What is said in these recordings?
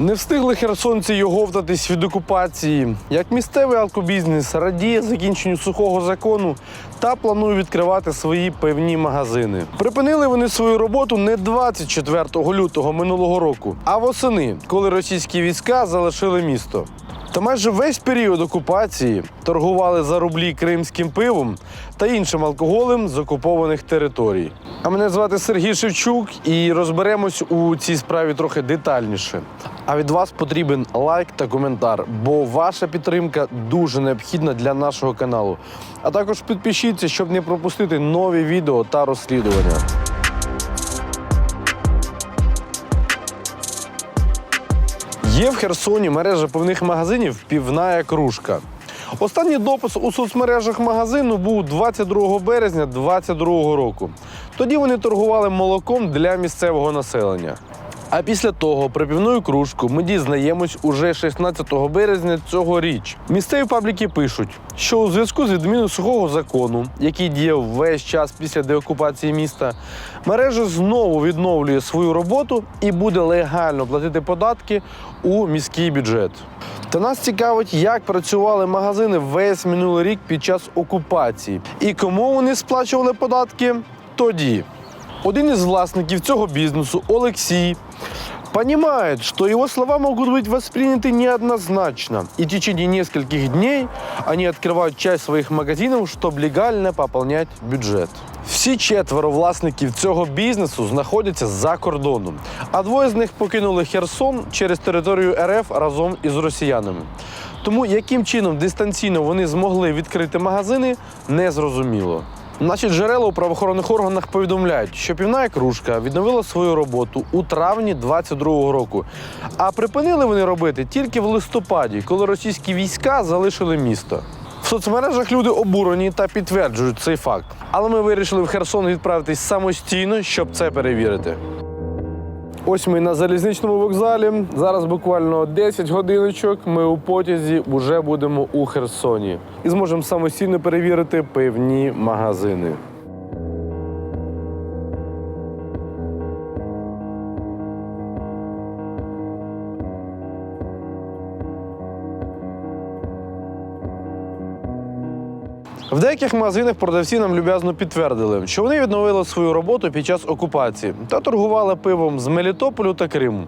Не встигли херсонці й оговтатись від окупації. Як місцевий алкобізнес радіє закінченню сухого закону та планує відкривати свої певні магазини. Припинили вони свою роботу не 24 лютого минулого року, а восени, коли російські війська залишили місто. Та майже весь період окупації торгували за рублі кримським пивом та іншим алкоголем з окупованих територій. А мене звати Сергій Шевчук, і розберемось у цій справі трохи детальніше. А від вас потрібен лайк та коментар, бо ваша підтримка дуже необхідна для нашого каналу. А також підпишіться, щоб не пропустити нові відео та розслідування. Є в Херсоні мережа пивних магазинів Півная кружка. Останній допис у соцмережах магазину був 22 березня 2022 року. Тоді вони торгували молоком для місцевого населення. А після того про півну кружку ми дізнаємось уже 16 березня цього річ. Місцеві пабліки пишуть, що у зв'язку з відміною сухого закону, який діяв весь час після деокупації міста, мережа знову відновлює свою роботу і буде легально платити податки у міський бюджет. Та нас цікавить, як працювали магазини весь минулий рік під час окупації і кому вони сплачували податки тоді. Один із власників цього бізнесу, Олексій, понимает, что его слова могут быть восприняты неоднозначно. И в течение нескольких дней они открывают часть своих магазинов, чтобы легально пополнять бюджет. Всі четверо власників цього бізнесу знаходяться за кордоном, а двоє з них покинули Херсон через територію РФ разом із росіянами. Тому яким чином дистанційно вони змогли відкрити магазини, не зрозуміло. Наші джерела у правоохоронних органах повідомляють, що півна кружка відновила свою роботу у травні 22-го року. А припинили вони робити тільки в листопаді, коли російські війська залишили місто. В соцмережах люди обурені та підтверджують цей факт. Але ми вирішили в Херсон відправитись самостійно, щоб це перевірити. Ось ми на залізничному вокзалі. Зараз буквально 10 годиночок. Ми у потязі вже будемо у Херсоні і зможемо самостійно перевірити певні магазини. В деяких магазинах продавці нам люб'язно підтвердили, що вони відновили свою роботу під час окупації та торгували пивом з Мелітополю та Криму,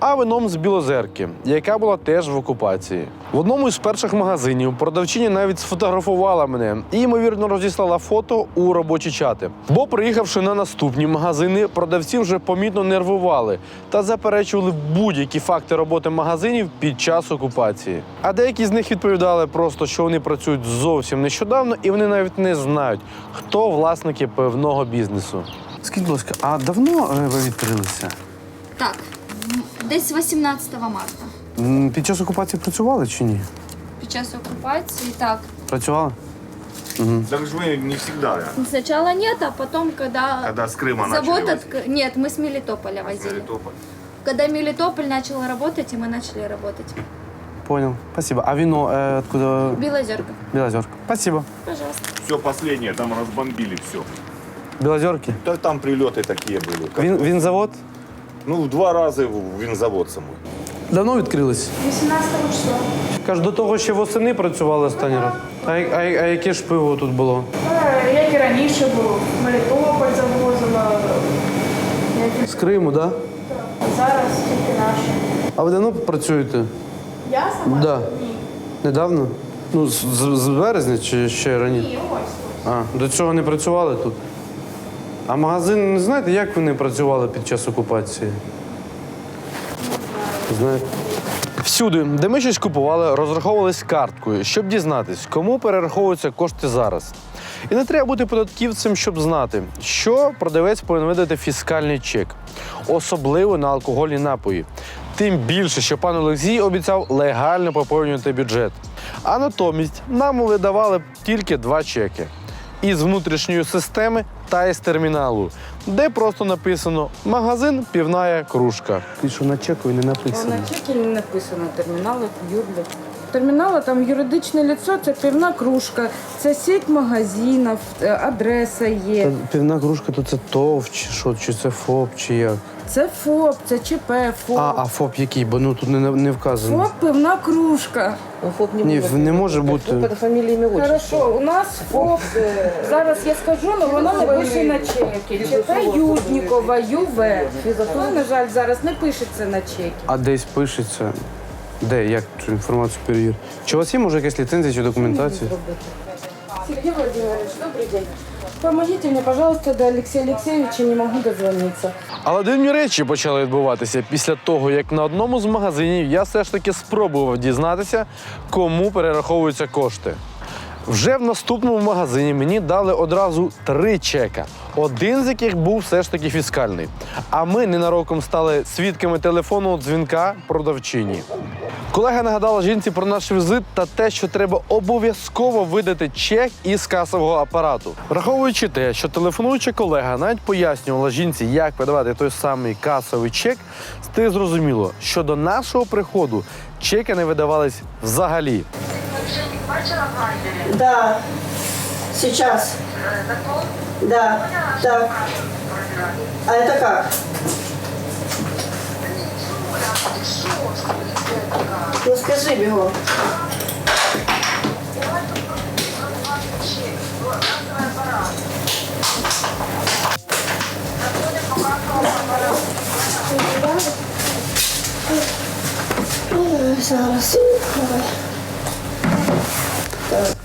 а вином з Білозерки, яка була теж в окупації. В одному із перших магазинів продавчиня навіть сфотографувала мене і, ймовірно, розіслала фото у робочі чати. Бо, приїхавши на наступні магазини, продавці вже помітно нервували та заперечували будь-які факти роботи магазинів під час окупації. А деякі з них відповідали просто, що вони працюють зовсім нещодавно, і вони навіть не знають, хто власники певного бізнесу. Скажіть, будь ласка, а давно е, ви відкрилися? Так, м, десь 18 марта. Під час окупації працювали чи ні? Під час окупації, так. Працювали? Так же вы не всегда. Сначала нет, а потом, когда, Когда с Крыма завод начали отк- Нет, мы с Мелитополя возили. Мелитополь. Когда Мелитополь начал работать, и мы начали работать. Понял. Спасибо. А вино э, откуда? Белозерка, Белозерка. Спасибо. пожалуйста. Все последнее, там разбомбили все. Белозерки. Да, там прилеты такие были. как- Він, він завод? Ну, в два раза в винзавод самой. Давно відкрились? 18 числа. Кажу, до того ще восени працювали останній раз. А, я- а, я- а яке ж пиво тут було? Е, Як і раніше було, Мелітополь завозила, як З Криму, так? Да? і зараз тільки наші. А ви давно працюєте? Я сама? Да. Ні. Недавно? Ну, з, з, з березня чи ще раніше? Ні, ось. А, до цього не працювали тут. А магазин, не знаєте, як вони працювали під час окупації? Знаєте. Всюди, де ми щось купували, розраховувались карткою, щоб дізнатись, кому перераховуються кошти зараз. І не треба бути податківцем, щоб знати, що продавець повинен видати фіскальний чек, особливо на алкогольні напої. Тим більше, що пан Олексій обіцяв легально поповнювати бюджет. А натомість нам видавали тільки два чеки із внутрішньої системи та із терміналу, де просто написано магазин півная кружка. Ти що на чеку і не написано. На чеки не написано термінали, юрлі. Термінала там юридичне лицо це пивна кружка, це сеть магазинів, е, адреса є. Півна кружка, то це ТОВ, чи що, чи це ФОП, чи як? Це ФОП, це ЧП, ФОП. А, а ФОП який? Бо ну тут не, не вказано. ФОП пивна кружка. ФОП не, Ні, может не быть. може бути. ФОП это фамилия, имя, отчество. Хорошо, у нас ФОП. Зараз я скажу, але воно не пише на чеки. ЧП Юднікова, ЮВ. Ну, на жаль, зараз не пишеться на чеки. А десь пишеться. Де, як цю інформацію перевірити? Чи у вас є може якась ліцензія чи документація? Сергей Владимирович, добрый день. Помогите мне, пожалуйста, до Алексея Алексеевича, не могу дозвониться. Але дивні речі почали відбуватися після того, як на одному з магазинів я все ж таки спробував дізнатися, кому перераховуються кошти. Вже в наступному магазині мені дали одразу три чека, один з яких був все ж таки фіскальний. А ми ненароком стали свідками телефонного дзвінка продавчині. Колега нагадала жінці про наш візит та те, що треба обов'язково видати чек із касового апарату. Враховуючи те, що телефонуюча колега навіть пояснювала жінці, як видавати той самий касовий чек, стає зрозуміло, що до нашого приходу чеки не видавались взагалі. Да, сейчас. Да, так. А это как? Ну скажи бегом. Ой, Зараз.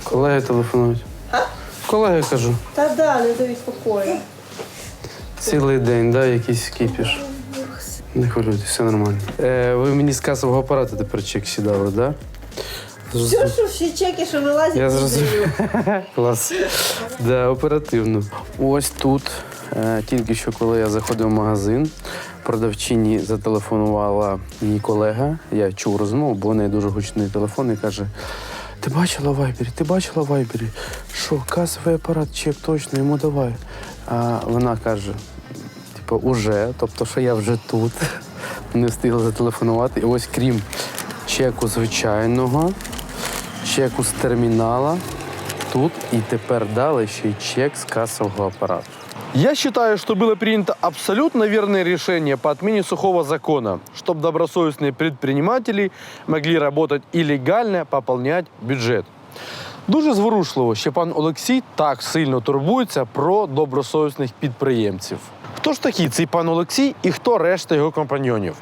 Колеги телефонують. Колеги кажу, Та да, не дають покою. цілий день, да, якийсь кіпіш. Не хвилюйтесь, все нормально. Е, ви мені з касового апарату тепер чек сідали, да? Все, що всі чеки, що вилазять, Я зрозумів. Клас. Да, оперативно. Ось тут, е, тільки що коли я заходив в магазин, продавчині зателефонувала мені колега. Я чув розмову, бо в неї дуже гучний телефон і каже: Ти бачила в Вайбері? Ти бачила в Вайбері? Що, касовий апарат, чек точно, йому давай. А вона каже: типу, уже, тобто, що я вже тут. Не встигла зателефонувати. І ось крім чеку звичайного, чеку з термінала. Тут и теперь дали ще й чек с кассового аппарата. Я считаю, что было принято абсолютно верное решение по отмене сухого закона, чтобы добросовестные предприниматели могли работать и легально пополнять бюджет. Дуже зворушливо, що пан Олексій так сильно турбується про добросовісних підприємців. Хто ж такий цей пан Олексій і хто решта його компаньйонів?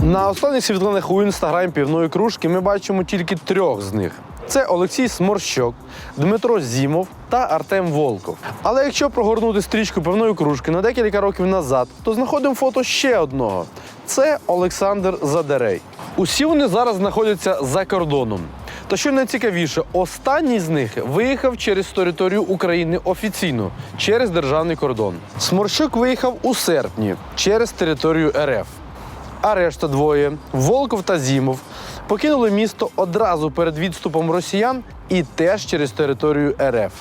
На останніх світлинах у інстаграмі півної кружки ми бачимо тільки трьох з них. Це Олексій Сморщок, Дмитро Зімов та Артем Волков. Але якщо прогорнути стрічку пивної кружки на декілька років назад, то знаходимо фото ще одного. Це Олександр Задерей. Усі вони зараз знаходяться за кордоном. Та що найцікавіше, останній з них виїхав через територію України офіційно через державний кордон. Сморщук виїхав у серпні через територію РФ. А решта двоє Волков та Зімов покинули місто одразу перед відступом росіян і теж через територію РФ.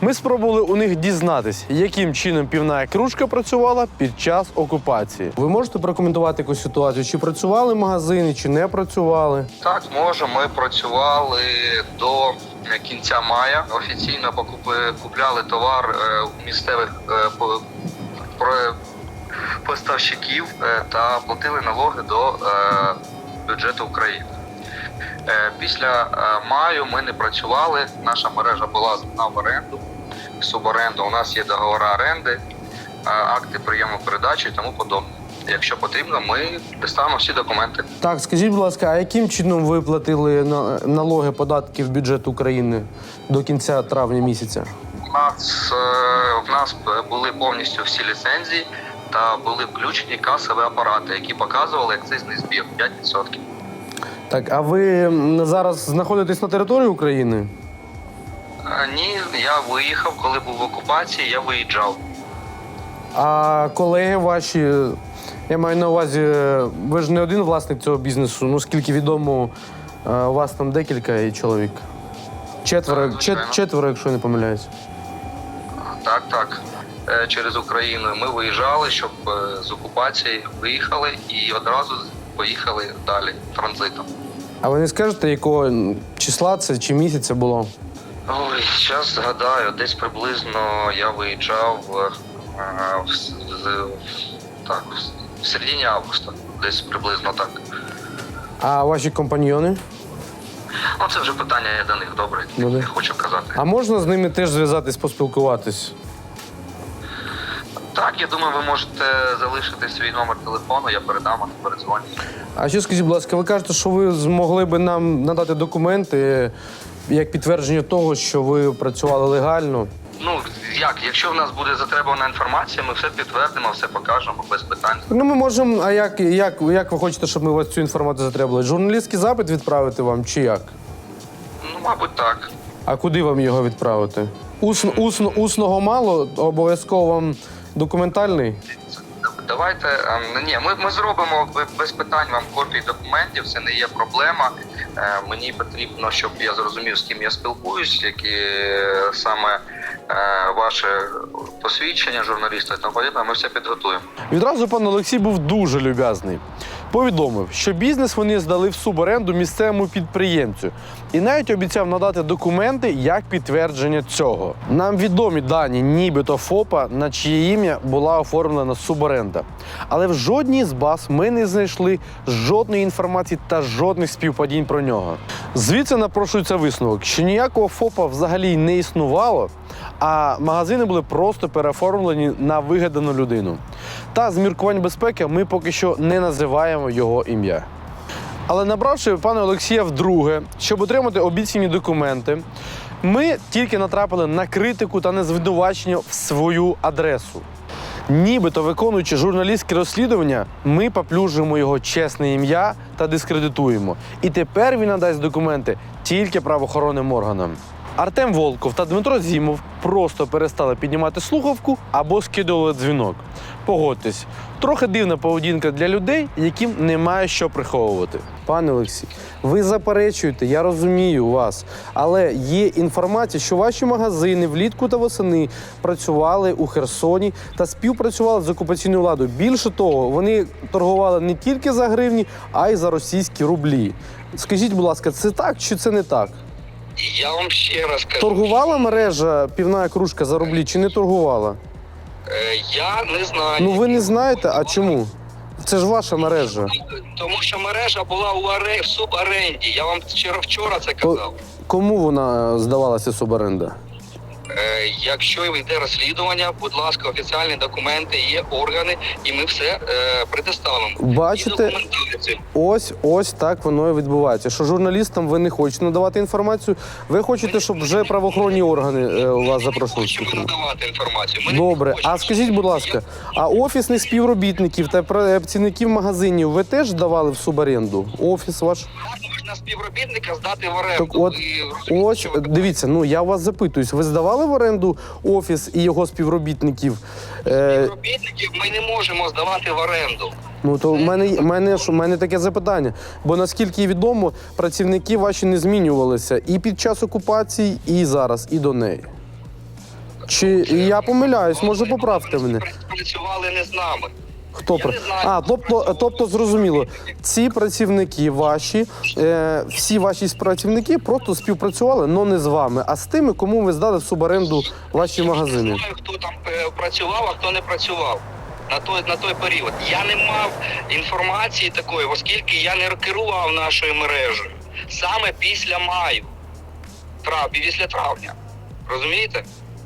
Ми спробували у них дізнатись, яким чином півна кружка працювала під час окупації. Ви можете прокоментувати якусь ситуацію? Чи працювали магазини, чи не працювали? Так, можу. Ми працювали до кінця мая. Офіційно купляли товар е, у місцевих е, поставщиків е, та платили налоги до бюджету України. Е, Після е, маю ми не працювали. Наша мережа була здана в оренду, суборенду. У нас є договори оренди, е, акти прийому передачі і тому подобне. Якщо потрібно, ми доставимо всі документи. Так, скажіть, будь ласка, а яким чином ви платили на- налоги, податки в бюджет України до кінця травня місяця? У нас в нас були повністю всі ліцензії та були включені касові апарати, які показували акцизний збір 5%. Так, а ви зараз знаходитесь на території України? Ні, я виїхав, коли був в окупації, я виїжджав. А колеги ваші, я маю на увазі, ви ж не один власник цього бізнесу. Ну, скільки відомо, е, у вас там декілька і чоловік. Четверо, Так, чет, звичайно. четверо, якщо я не помиляюсь. Так, так. Е, Через Україну ми виїжджали, щоб е, з окупації виїхали і одразу поїхали далі транзитом. А ви не скажете, якого числа це чи місяця було? Ой, зараз згадаю, десь приблизно я виїжджав е, в, з- так, в середині августа, десь приблизно так. А ваші компаньйони? Ну це вже питання до них, добре, Ну, да. не хочу казати. А можна з ними теж зв'язатись, поспілкуватись? Так, я думаю, ви можете залишити свій номер телефону, я передам, а передзвоню. А ще скажіть, будь ласка, ви кажете, що ви змогли би нам надати документи як підтвердження того, що ви працювали легально? Ну як, якщо в нас буде затребувана інформація, ми все підтвердимо, все покажемо без питань. Ну, ми можемо. А як, як, як ви хочете, щоб ми вас цю інформацію затребували? Журналістський запит відправити вам чи як? Ну, мабуть, так. А куди вам його відправити? Усно, усно, усного мало, обов'язково вам документальний. Давайте ем, ні, ми, ми зробимо без питань вам копії документів. Це не є проблема. Е, мені потрібно, щоб я зрозумів, з ким я спілкуюсь, які е, саме е, ваше посвідчення журналіста і тому подібне. Ми все підготуємо. Відразу пан Олексій був дуже люб'язний. Повідомив, що бізнес вони здали в суборенду місцевому підприємцю і навіть обіцяв надати документи як підтвердження цього. Нам відомі дані, нібито ФОПа, на чиє ім'я була оформлена суборенда. Але в жодній з баз ми не знайшли жодної інформації та жодних співпадінь про нього. Звідси напрошується висновок, що ніякого ФОПа взагалі не існувало, а магазини були просто переоформлені на вигадану людину. Та з міркувань безпеки ми поки що не називаємо його ім'я. Але набравши пана Олексія вдруге, щоб отримати обіцяні документи, ми тільки натрапили на критику та незвинувачення в свою адресу. Нібито виконуючи журналістське розслідування, ми поплюжуємо його чесне ім'я та дискредитуємо. І тепер він надасть документи тільки правоохоронним органам. Артем Волков та Дмитро Зімов просто перестали піднімати слухавку або скидували дзвінок. Погодьтесь, трохи дивна поведінка для людей, яким немає що приховувати. Пане Олексій, ви заперечуєте, я розумію вас, але є інформація, що ваші магазини влітку та восени працювали у Херсоні та співпрацювали з окупаційною владою. Більше того, вони торгували не тільки за гривні, а й за російські рублі. Скажіть, будь ласка, це так чи це не так? Я вам ще раз кажу, Торгувала мережа півна кружка за рублі чи не торгувала? е, я не знаю. Ну ви не знаєте, а чому? Це ж ваша мережа. Тому що мережа була у аре... в субаренді. Я вам вчора вчора це казав. кому вона здавалася суборенда? Е, якщо йде розслідування, будь ласка, офіціальні документи, є органи, і ми все е, предоставимо. Бачите? Ось ось так воно і відбувається. Що журналістам ви не хочете надавати інформацію, ви хочете, щоб вже правоохоронні органи е, у вас Ми не запрошували. хочемо надавати інформацію. Ми Добре, а скажіть, будь ласка, а офісних співробітників та працівників магазинів ви теж давали в суборенду? Офіс ваш? Можна співробітника здати в оренду. Так от, ось дивіться, ну я вас запитуюсь, ви здавали в оренду офіс і його співробітників? Е, Співробітників ми не можемо здавати в оренду. Ну то в мене, в мене ж мене таке запитання. Бо наскільки відомо, працівники ваші не змінювалися і під час окупації, і зараз, і до неї. Чи я помиляюсь, може поправте мене. Працювали не з нами. Хто про а, тобто, тобто зрозуміло, ці працівники ваші, е, всі ваші працівники просто співпрацювали, але не з вами, а з тими, кому ви здали в суборенду ваші Я магазини. не знаю, хто там е, працював, а хто не працював. На той, на той період я не мав інформації такої, оскільки я не керував нашою мережею саме після маю, трав, після травня. Розумієте?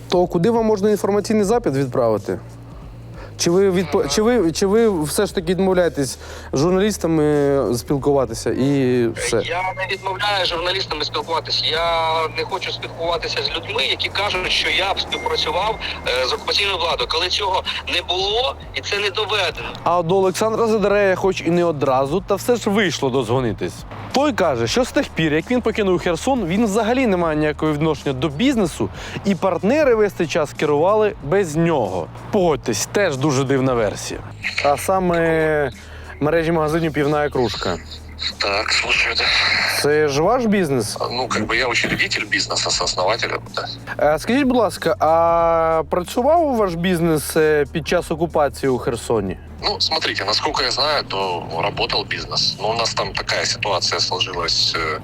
То куди вам можна інформаційний запит відправити? Чи ви відпо... чи ви чи ви все ж таки відмовляєтесь з журналістами спілкуватися і все? Я не відмовляю журналістами спілкуватися. Я не хочу спілкуватися з людьми, які кажуть, що я б співпрацював е, з окупаційною владою, коли цього не було і це не доведено. А до Олександра Задерея, хоч і не одразу, та все ж вийшло дозвонитись. Той каже, що з тих пір, як він покинув Херсон, він взагалі не має ніякого відношення до бізнесу, і партнери весь цей час керували без нього. Погодьтесь, теж дуже дивна версія. А саме мережі магазинів півна кружка. Так, слушаю, да. Це ж ваш бізнес? Ну, как бы я учредитель бизнеса, сооснователь. Да. Е, Скажіть, будь ласка, а працював ваш бізнес е, під час окупації у Херсоні? Ну, смотрите, насколько я знаю, то работал бизнес. Но у нас там такая ситуация сложилась. э,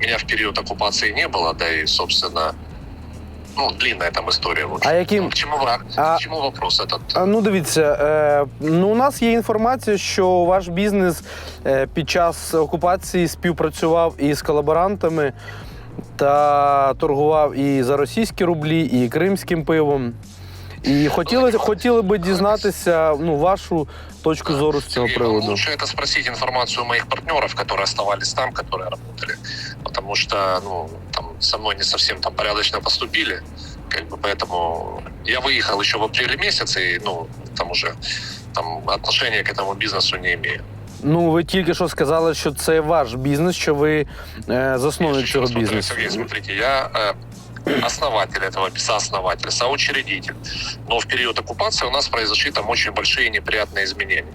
Меня в период оккупации не было, да и, собственно, ну, длинная там история. в общем. А яким- Ну, К чему, вра- А- к чему вопрос этот? А, Ну, дивіться, е, ну у нас є інформація, що ваш бізнес е, під час окупації співпрацював із колаборантами та торгував і за російські рублі, і кримським пивом. І хотіли, хотіли би дізнатися ну, вашу точку зору з цього Сергей, вам приводу. лучше это спросить информацию у моих партнеров, которые оставались там, которые работали. Потому что, ну, там со мной не совсем там порядочно поступили. Как бы поэтому я выехал еще в апреле месяце, и, ну, там уже там отношения к этому бизнесу не имею. Ну, ви тільки що сказали, що це ваш бізнес, що ви е, засновник Еще цього раз повторю, бізнесу. Сергей, смотрите, я э, основатель этого, сооснователь, соучредитель. Но в период оккупации у нас произошли там очень большие неприятные изменения.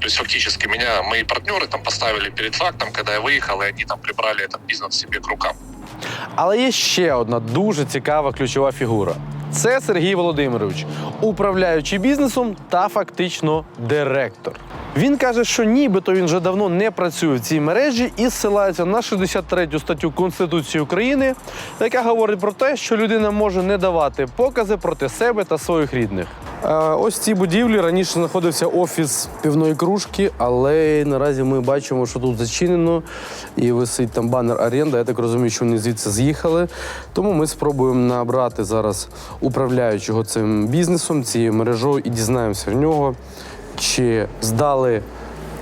То есть фактически меня мои партнеры там поставили перед фактом, когда я выехал, и они там прибрали этот бизнес себе к рукам. Але є ще одна дуже цікава ключова фігура. Це Сергій Володимирович, управляючий бізнесом та фактично директор. Він каже, що нібито він вже давно не працює в цій мережі і ссилається на 63 статтю Конституції України, яка говорить про те, що людина може не давати покази проти себе та своїх рідних. Е, Ось в цій будівлі раніше знаходився офіс півної кружки, але наразі ми бачимо, що тут зачинено і висить там банер оренда. Я так розумію, що вони звідси з'їхали. Тому ми спробуємо набрати зараз управляючого цим бізнесом, цією мережою, і дізнаємося в нього, чи здали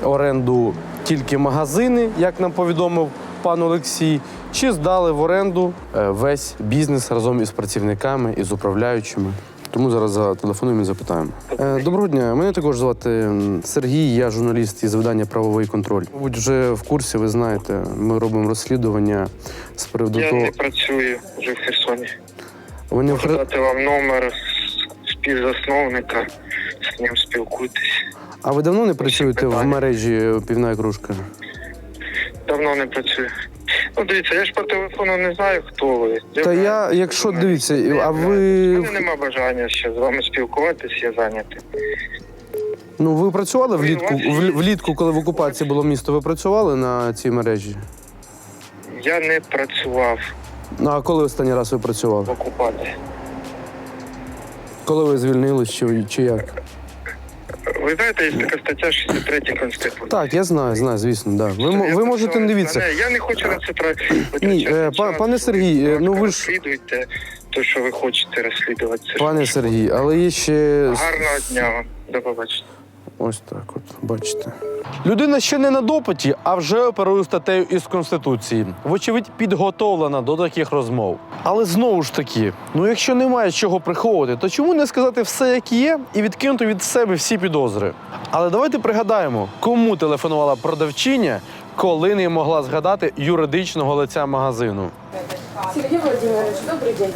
оренду тільки магазини, як нам повідомив пан Олексій, чи здали в оренду е, весь бізнес разом із працівниками і з управляючими. Тому зараз зателефонуємо і запитаємо. Е, Доброго дня. Мене також звати Сергій, я журналіст із видання Правовий контроль. Мабуть, вже в курсі, ви знаєте, ми робимо розслідування з приводу Я того. не працюю вже в Херсоні. Вони в Можу дати вам номер співзасновника, з ним спілкуйтесь. А ви давно не працюєте в мережі півна кружка? Давно не працюю. Ну, дивіться, я ж по телефону не знаю, хто ви. Та я, якщо дивіться, а У ви мене нема бажання ще з вами спілкуватись, я зайнятий. ну ви працювали влітку в- влітку, коли в окупації було місто? Ви працювали на цій мережі? Я не працював Ну а коли останній раз ви в працювали? окупації. Коли ви звільнились чи, чи як? Ви знаєте, є така стаття 63 Конституції. Так, я знаю, знаю, звісно, да. Ви, ви можете не дивіться. Я не хочу на це тра- Ні, е, па- пане Сергій, е, ну ви ж- розслідуйте те, що ви хочете розслідувати. Це ж Пане Сергій, але є ще Гарного дня вам. До побачення. Ось так. От бачите. Людина ще не на допиті, а вже оперує статтею із конституції. Вочевидь, підготовлена до таких розмов. Але знову ж таки, ну якщо немає чого приховувати, то чому не сказати все, як є, і відкинути від себе всі підозри? Але давайте пригадаємо, кому телефонувала продавчиня, коли не могла згадати юридичного лиця магазину. Сергей Владимирович, добрый день.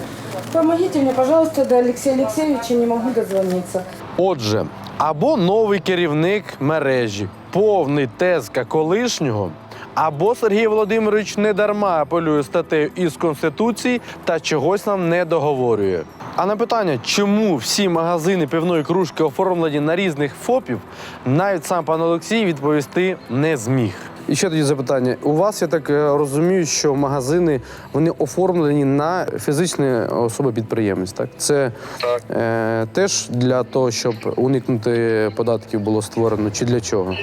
Помогите мне, пожалуйста, до Алексея Алексеевича, не могу дозвониться. Отже, або новий керівник мережі, повний тезка колишнього, або Сергій Володимирович недарма апелює статтею із Конституції та чогось нам не договорює. А на питання, чому всі магазини пивної кружки оформлені на різних ФОПів, навіть сам пан Олексій відповісти не зміг. І ще тоді запитання. У вас я так е, розумію, що магазини вони оформлені на фізичні особи підприємець. Так це Так. Е, теж для того, щоб уникнути податків було створено, чи для чого?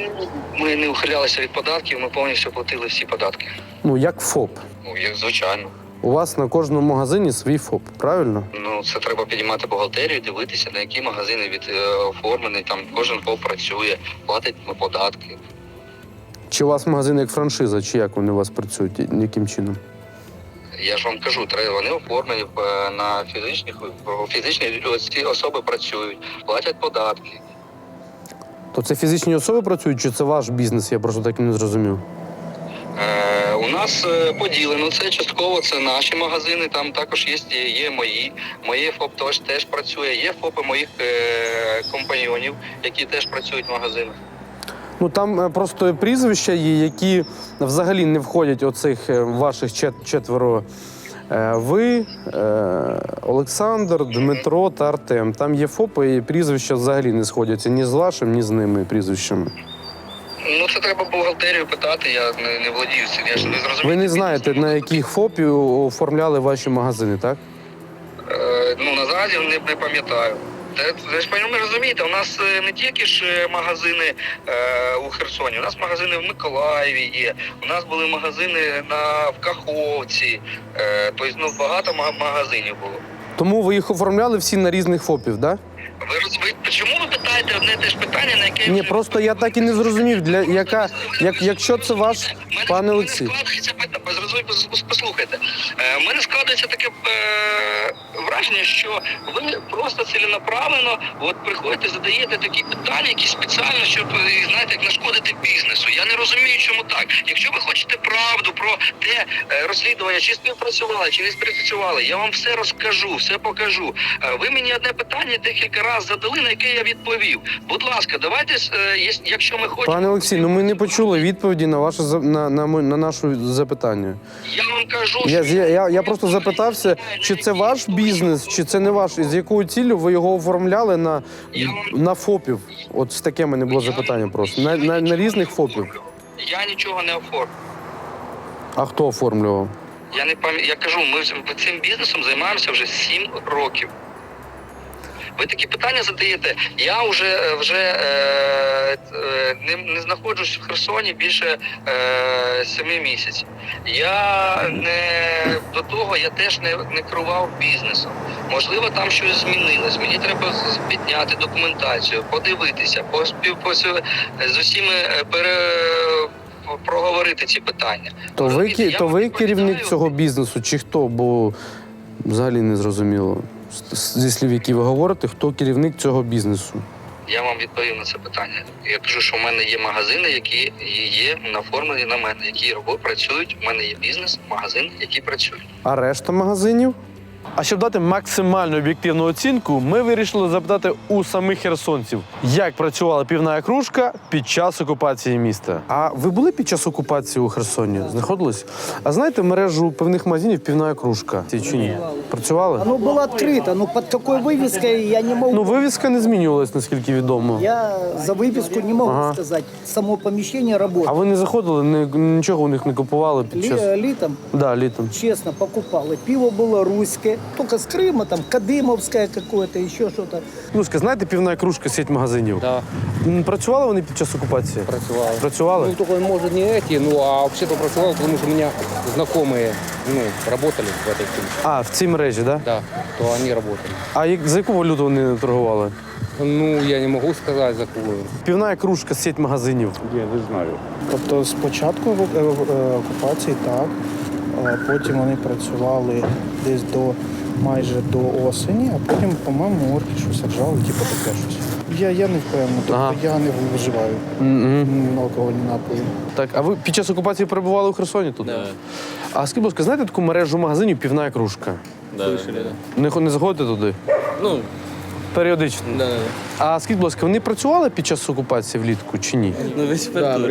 Ми не ухилялися від податків, ми повністю платили всі податки. Ну як ФОП. Ну, як звичайно. У вас на кожному магазині свій ФОП, правильно? Ну, це треба підіймати бухгалтерію, дивитися, на які магазини від е, оформлений. Там кожен ФОП працює, платить податки. Чи у вас магазин як франшиза, чи як вони у вас працюють? Яким чином? Я ж вам кажу, вони оформлені е, на фізичних фізичні особи працюють, платять податки. То це фізичні особи працюють, чи це ваш бізнес? Я просто так і не зрозумів. Е, у нас е, поділено це частково. Це наші магазини. Там також є, є мої. Моє ФОП теж, теж працює. Є ФОПи моїх е, компаньйонів, які теж працюють в магазинах. Ну там е, просто прізвища є, які взагалі не входять оцих е, ваших чет- четверо. Е, Ви, Олександр, Дмитро та Артем. Там є ФОПи, і прізвища взагалі не сходяться ні з вашим, ні з ними прізвищами. Ну це треба бухгалтерію питати, я не, не владію цим. Я ж не зрозумів. Ви не знаєте, на яких ФОПі оформляли ваші магазини, так? Е, ну наразі не, не пам'ятаю. Та ви ж пані, розумієте, у нас е, не тільки ж е, магазини е, у Херсоні, у нас магазини в Миколаєві є, у нас були магазини на в Каховці. Е, тобто ну, багато магазинів було. Тому ви їх оформляли всі на різних ФОПів, так? Ви розумієте, чому ви питаєте одне те ж питання, на яке Ні, вже- просто я так і не зрозумів, для яка, як, якщо це ваш Мене- пане Олексій. послухайте. Е, мене складається таке е, враження, що ви просто ціленаправлено от приходите, задаєте такі питання, які спеціально, щоб е, знаєте, як нашкодити бізнесу. Я не розумію, чому так. Якщо ви хочете правду про те е, розслідування, чи співпрацювали, чи не співпрацювали, я вам все розкажу, все покажу. Е, ви мені одне питання декілька разів задали, на яке я відповів. Будь ласка, давайте, е, якщо ми хочемо. Пане Олексій, ну ми не почули відповіді на ваше за- на, на, на наше запитання. Я вам кажу, Я, що я, я, я просто запитався, чи це ваш бізнес, чи це не ваш, і з якою ціллю ви його оформляли на, на ФОПів. От з таке мене було запитання просто. На, на, на різних ФОПів. я нічого не оформлю. А хто оформлював? Я не пам'ятаю. Я кажу, ми цим бізнесом займаємося вже 7 років. Ви такі питання задаєте. Я вже е, вже е, е, не, не знаходжусь в Херсоні більше е, 7 місяців. Я не до того я теж не, не керував бізнесом. Можливо, там щось змінилось. Мені треба підняти документацію, подивитися, поспів, пос- з усіми пере, проговорити ці питання. То ви, я то ви керівник цього бізнесу, чи хто? Бо взагалі не зрозуміло. Зі слів, які ви говорите, хто керівник цього бізнесу? Я вам відповів на це питання. Я кажу, що в мене є магазини, які є наформлені на мене, які працюють. У мене є бізнес, магазин, які працюють. А решта магазинів? А щоб дати максимально об'єктивну оцінку, ми вирішили запитати у самих херсонців, як працювала півна кружка під час окупації міста. А ви були під час окупації у Херсоні? Знаходились? А знаєте мережу певних магазинів півна кружка? Ці чи ні? Працювали? Оно было открыто, но под какой вывеской я не могу. Ну, вивіска не змінювалась, наскільки відомо. Я за вывеску не могу Ага. сказать. Само помещение А работает. ви не заходили, не, нічого у них не купували під Ли- час. летом, Да, літом. честно, покупал. И пиво было русское, только с Крыма, там, Кадымовское какое-то, еще что-то. Ну, ска- знаєте, півна кружка сеть магазинів. Да, М, Працювали вони під час окупації? працював. Працювали? Ну, только, может, не эти, ну, а вообще-то працювал, потому что у меня знакомые, ну, работали в этой фирме. А, в цій мережі, так? Да? Да, то они работали. А як, за яку валюту вони торгували? Ну, я не могу сказать, за какую. Півна кружка сеть магазинів. Тобто спочатку е, е, окупації так, а потім вони працювали десь до майже до осені, а потім, по-моєму, орки щось ржали, типу таке щось. Я, я не впевнений, тобто Ага. я не вживаю М-м. алкогольні напої. Так, а ви під час окупації перебували у Херсоні тут? Да. А скажіть, будь ласка, знаєте таку мережу магазинів півна кружка? Не, не заходите туди? Ну, Періодично. да, А скажіть, будь ласка, вони працювали під час окупації влітку чи ні? Ну, весь да, в В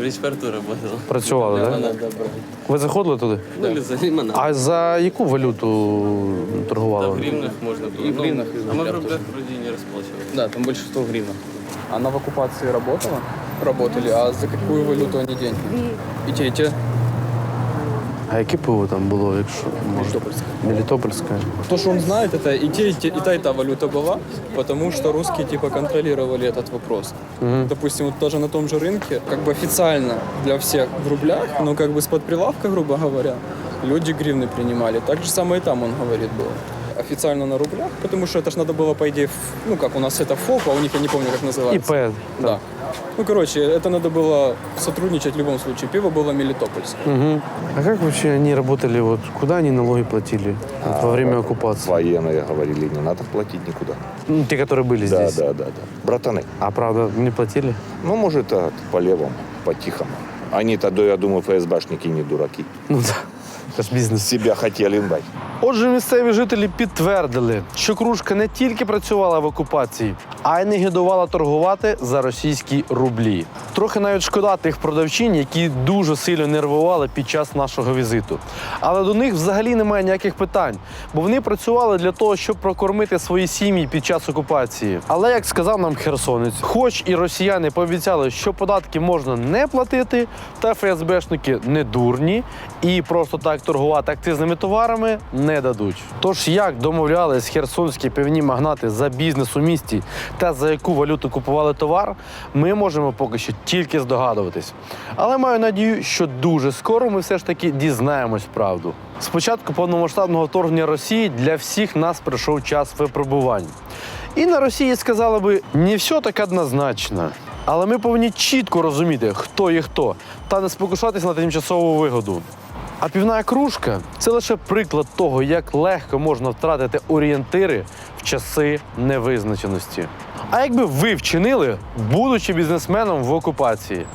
Речпорту работал. Працювали, так? Да? Ви заходили туди? Ну, или за лимонад. А за яку валюту Да, в торгували? гривнах можно было. И в гривнах, и в А мы в рублях рублях вроде не расплачивались. Да, там большинство в гривнах. Она в оккупации работала? Работали. А за какую валюту они деньги? И те, и те. А яке пиво там було, якщо може? Мелитопольское. Мелітопольське. То, что он знает, это и, те, и, те, и та, и та валюта была, потому что русские типа контролировали этот вопрос. Допустим, вот тоже на том же рынке, как бы официально для всех в рублях, но как бы с-под прилавка, грубо говоря, люди гривны принимали. Так же самое и там, он говорит, было. Официально на рублях, потому что это ж надо было, по идее, ну как у нас это ФОП, а у них я не помню, как называется. ІП. Да. Ну, короче, это надо было сотрудничать в любом случае. Пиво было мелитопольское. Угу. А как вообще они работали? Вот куда они налоги платили вот, во время оккупации? Военные говорили, не надо платить никуда. Ну, те, которые были Да, здесь. да, да, да. Братаны, А правда, не платили? ну, может, так, по левому, по-тихому. Они-то, да, я думаю, ФСБшники не дураки. Ну да. Это ж бизнес. Себя хотели дать. Отже, місцеві жителі підтвердили, що кружка не тільки працювала в окупації, а й не гидувала торгувати за російські рублі. Трохи навіть шкода тих продавчинь, які дуже сильно нервували під час нашого візиту. Але до них взагалі немає ніяких питань, бо вони працювали для того, щоб прокормити свої сім'ї під час окупації. Але як сказав нам херсонець, хоч і росіяни пообіцяли, що податки можна не платити, та ФСБшники не дурні і просто так торгувати акцизними товарами не дадуть. Тож як домовлялись херсонські пивні магнати за бізнес у місті та за яку валюту купували товар, ми можемо поки що тільки здогадуватись. Але маю надію, що дуже скоро ми все ж таки дізнаємось правду. Спочатку повномасштабного вторгнення Росії для всіх нас прийшов час випробувань. І на Росії сказали би, не все так однозначно. Але ми повинні чітко розуміти, хто є хто, та не спокушатися на тимчасову вигоду. А півна кружка це лише приклад того, як легко можна втратити орієнтири в часи невизначеності. А якби ви вчинили, будучи бізнесменом в окупації?